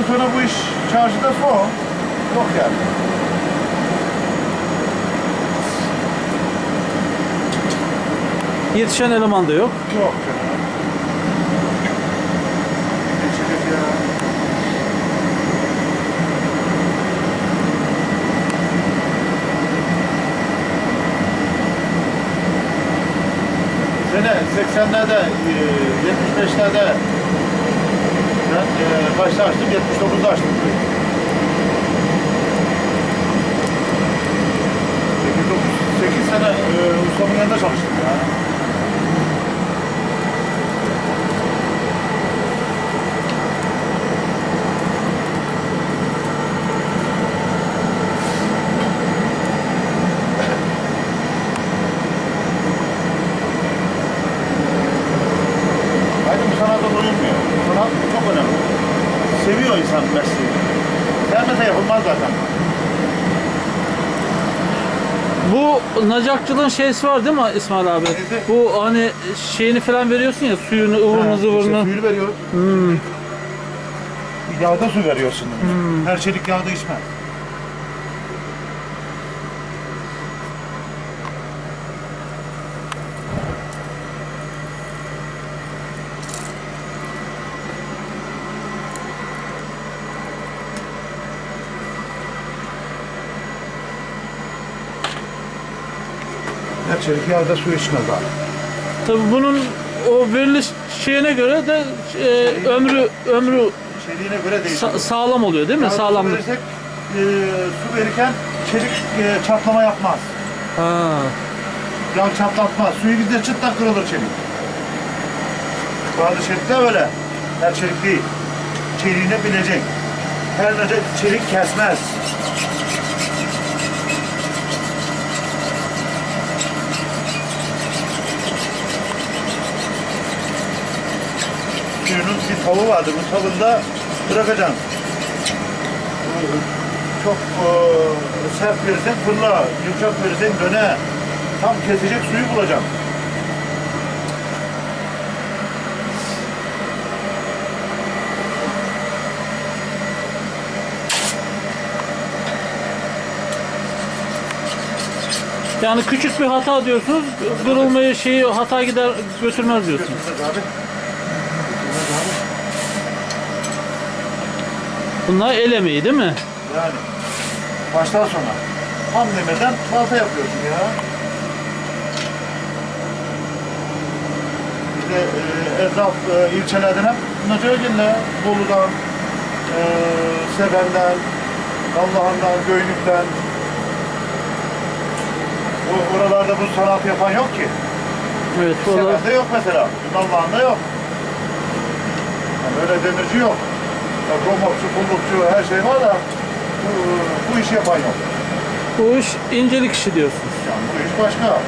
saatten sonra bu iş çarşıda son. Yok yani. Yetişen eleman da yok. Yok. Geçecek ya. Sene 80'lerde, e, 75'lerde ben e, kaçta açtım? 79'da açtım. 8, 8 sene e, ustamın yanında çalıştım ya. Seviyor insan mesleği. Sevmese yapılmaz zaten. Bu nacakçılığın şeysi var değil mi İsmail abi? Neydi? Bu hani şeyini falan veriyorsun ya suyunu, ıvırını, zıvırını. İşte suyu veriyor. Hmm. Yağda su veriyorsun. Her çelik yağda içme. Her çelik yağda su içmez abi. Tabii bunun o veriliş şeyine göre de e, ömrü ömrü Çeliğine göre değişir. sa- sağlam oluyor değil mi? Yağda su Sağlamlık. verirsek, e, su verirken çelik e, çatlama yapmaz. Ha. Yağ çatlatmaz. Suyu gidince çıttan kırılır çelik. Bazı çelikler öyle. Her çelik değil. Çeliğine bilecek. Her nece çelik kesmez. Suyunun bir tavu vardır. Bu tavında bırakacaksın. Çok e, sert verirsen fırla, yumuşak verirsen döne. Tam kesecek suyu bulacağım. Yani küçük bir hata diyorsunuz. Kırılmayı şeyi hata gider götürmez diyorsunuz. Götürmez abi. Götürmez abi. Bunlar el emeği değil mi? Yani baştan sona. Ham demeden balta yapıyorsun ya. Bir de e, etraf e, ilçelerden hep Nacar Gille, Bolu'dan, e, Seven'den, Allah'ından, Göynük'ten. Bu, oralarda bu sanat yapan yok ki. Evet. Seven'de yok mesela. Allah'ında yok. Yani öyle demirci yok. Romokçu, kullukçu her şey var da bu, bu işi yapan yok. bu iş incelik işi diyorsunuz. Yani bu iş başka.